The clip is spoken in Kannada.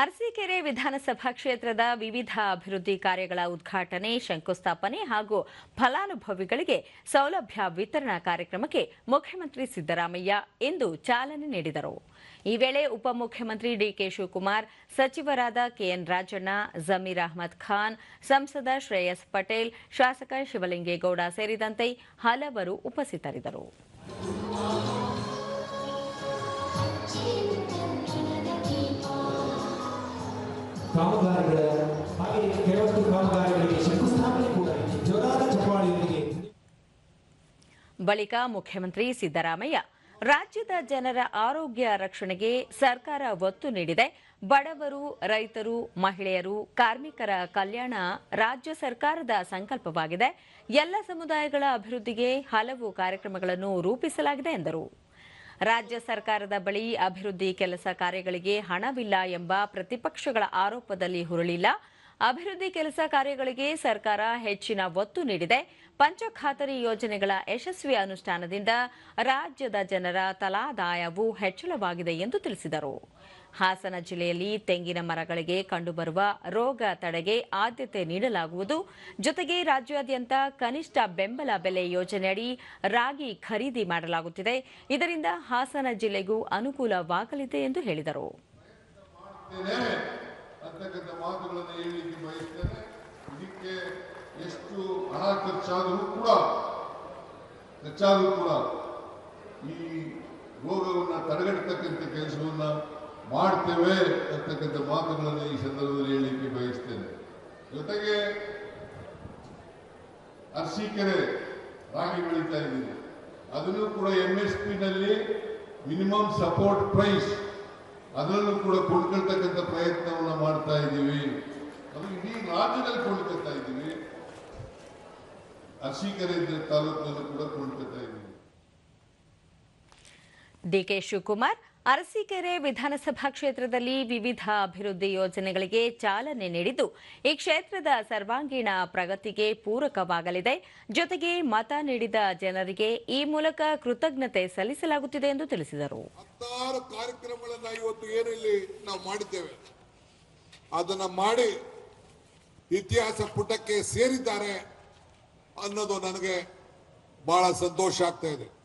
ಅರಸೀಕೆರೆ ವಿಧಾನಸಭಾ ಕ್ಷೇತ್ರದ ವಿವಿಧ ಅಭಿವೃದ್ಧಿ ಕಾರ್ಯಗಳ ಉದ್ಘಾಟನೆ, ಶಂಕುಸ್ಥಾಪನೆ ಹಾಗೂ ಫಲಾನುಭವಿಗಳಿಗೆ ಸೌಲಭ್ಯ ವಿತರಣಾ ಕಾರ್ಯಕ್ರಮಕ್ಕೆ ಮುಖ್ಯಮಂತ್ರಿ ಸಿದ್ದರಾಮಯ್ಯ ಇಂದು ಚಾಲನೆ ನೀಡಿದರು. ಈ ವೇಳೆ ಉಪಮುಖ್ಯಮಂತ್ರಿ ಡಿಕೆ ಶಿವಕುಮಾರ್, ಸಚಿವರಾದ ಕೆಎನ್ ರಾಜಣ್ಣ, ಜಮೀರ್ ಅಹಮದ್ ಖಾನ್, ಸಂಸದ ಶ್ರೇಯಸ್ ಪಟೇಲ್, ಶಾಸಕ ಶಿವಲಿಂಗೇಗೌಡ ಸೇರಿದಂತೆ ಹಲವರು ಉಪಸ್ಥಿತರಿದ್ದರು. ಕಾಮಗಾರಿಗಳ ಹಾಗೆ ಕೆಲವಷ್ಟು ಕಾಮಗಾರಿಗಳಿಗೆ ಶಂಕುಸ್ಥಾಪನೆ ಕೂಡ. ಜೋರಾದ ಚಪ್ಪಾಳೆಯೊಂದಿಗೆ. ಬಳಿಕ ಮುಖ್ಯಮಂತ್ರಿ ಸಿದ್ದರಾಮಯ್ಯ, ರಾಜ್ಯದ ಜನರ ಆರೋಗ್ಯ ರಕ್ಷಣೆಗೆ ಸರ್ಕಾರ ಒತ್ತು ನೀಡಿದೆ. ಬಡವರು, ರೈತರು, ಮಹಿಳೆಯರು, ಕಾರ್ಮಿಕರ ಕಲ್ಯಾಣ ರಾಜ್ಯ ಸರ್ಕಾರದ ಸಂಕಲ್ಪವಾಗಿದೆ. ಎಲ್ಲ ಸಮುದಾಯಗಳ ಅಭಿವೃದ್ಧಿಗೆ ಹಲವು ಕಾರ್ಯಕ್ರಮಗಳನ್ನು ರೂಪಿಸಲಾಗಿದೆ ಎಂದರು. ರಾಜ್ಯ ಸರ್ಕಾರದ ಬಳಿ ಅಭಿವೃದ್ಧಿ ಕೆಲಸ ಕಾರ್ಯಗಳಿಗೆ ಹಣವಿಲ್ಲ ಎಂಬ ಪ್ರತಿಪಕ್ಷಗಳ ಆರೋಪದಲ್ಲಿ ಹುರುಳಿಲ್ಲ. ಅಭಿವೃದ್ಧಿ ಕೆಲಸ ಕಾರ್ಯಗಳಿಗೆ ಸರ್ಕಾರ ಹೆಚ್ಚಿನ ಒತ್ತು ನೀಡಿದೆ. ಪಂಚಖಾತರಿ ಯೋಜನೆಗಳ ಯಶಸ್ವಿ ಅನುಷ್ಠಾನದಿಂದ ರಾಜ್ಯದ ಜನರ ತಲಾದಾಯವು ಹೆಚ್ಚಳವಾಗಿದೆ ಎಂದು ತಿಳಿಸಿದರು. ಹಾಸನ ಜಿಲ್ಲೆಯಲ್ಲಿ ತೆಂಗಿನ ಮರಗಳಿಗೆ ಕಂಡುಬರುವ ರೋಗ ತಡೆಗೆ ಆದ್ಯತೆ ನೀಡಲಾಗುವುದು. ಜೊತೆಗೆ ರಾಜ್ಯಾದ್ಯಂತ ಕನಿಷ್ಠ ಬೆಂಬಲ ಬೆಲೆ ಯೋಜನೆಯಡಿ ರಾಗಿ ಖರೀದಿ ಮಾಡಲಾಗುತ್ತಿದೆ. ಇದರಿಂದ ಹಾಸನ ಜಿಲ್ಲೆಗೂ ಅನುಕೂಲವಾಗಲಿದೆ ಎಂದು ಹೇಳಿದರು. ಹೆಚ್ಚಾದರೂ ಕೂಡ ಈ ರೋಗವನ್ನು ತಡೆಗಟ್ಟತಕ್ಕಂಥ ಕೆಲಸವನ್ನ ಮಾಡ್ತೇವೆ ಅಂತಕ್ಕಂಥ ಮಾತುಗಳನ್ನು ಈ ಸಂದರ್ಭದಲ್ಲಿ ಹೇಳಲಿಕ್ಕೆ ಬಯಸ್ತೇನೆ. ಜೊತೆಗೆ ಅರಸೀಕೆರೆ ರಾಗಿ ಬೆಳೀತಾ ಇದ್ದೀವಿ. ಅದನ್ನು ಕೂಡ ಎಂ ಎಸ್ನಲ್ಲಿ ಮಿನಿಮಮ್ ಸಪೋರ್ಟ್ ಪ್ರೈಸ್ ಅದರಲ್ಲೂ ಕೂಡ ಕೊಂಡ್ಕೊಳ್ತಕ್ಕಂಥ ಪ್ರಯತ್ನವನ್ನ ಮಾಡ್ತಾ ಇದ್ದೀವಿ. ಅದು ಇಡೀ ರಾಜ್ಯದಲ್ಲಿ ಕೊಂಡ್ಕೊಳ್ತಾ ಇದ್ದೀವಿ. ಅರಸೀಕೆರೆ ತಾಲೂಕಿನಲ್ಲೂ ಕೂಡ ಕೊಂಡ್ಕೊಳ್ತಾ ಇದ್ದೀವಿ. ಡಿಕೆ ಶಿವಕುಮಾರ್ ಅರಸೀಕೆರೆ ವಿಧಾನಸಭಾ ಕ್ಷೇತ್ರದಲ್ಲಿ ವಿವಿಧ ಅಭಿವೃದ್ಧಿ ಯೋಜನೆಗಳಿಗೆ ಚಾಲನೆ ನೀಡಿದ್ದು, ಈ ಕ್ಷೇತ್ರದ ಸರ್ವಾಂಗೀಣ ಪ್ರಗತಿಗೆ ಪೂರಕವಾಗಲಿದೆ. ಜೊತೆಗೆ ಮತ ನೀಡಿದ ಜನರಿಗೆ ಈ ಮೂಲಕ ಕೃತಜ್ಞತೆ ಸಲ್ಲಿಸಲಾಗುತ್ತಿದೆ ಎಂದು ತಿಳಿಸಿದರು. ಹತ್ತಾರು ಇವತ್ತು ನಾವು ಮಾಡಿದ್ದೇವೆ. ಅದನ್ನ ಮಾಡಿ ಇತಿಹಾಸ ಪುಟಕ್ಕೆ ಸೇರಿದ್ದಾರೆ ಅನ್ನೋದು ನನಗೆ ಬಹಳ ಸಂತೋಷ ಆಗ್ತಾ ಇದೆ.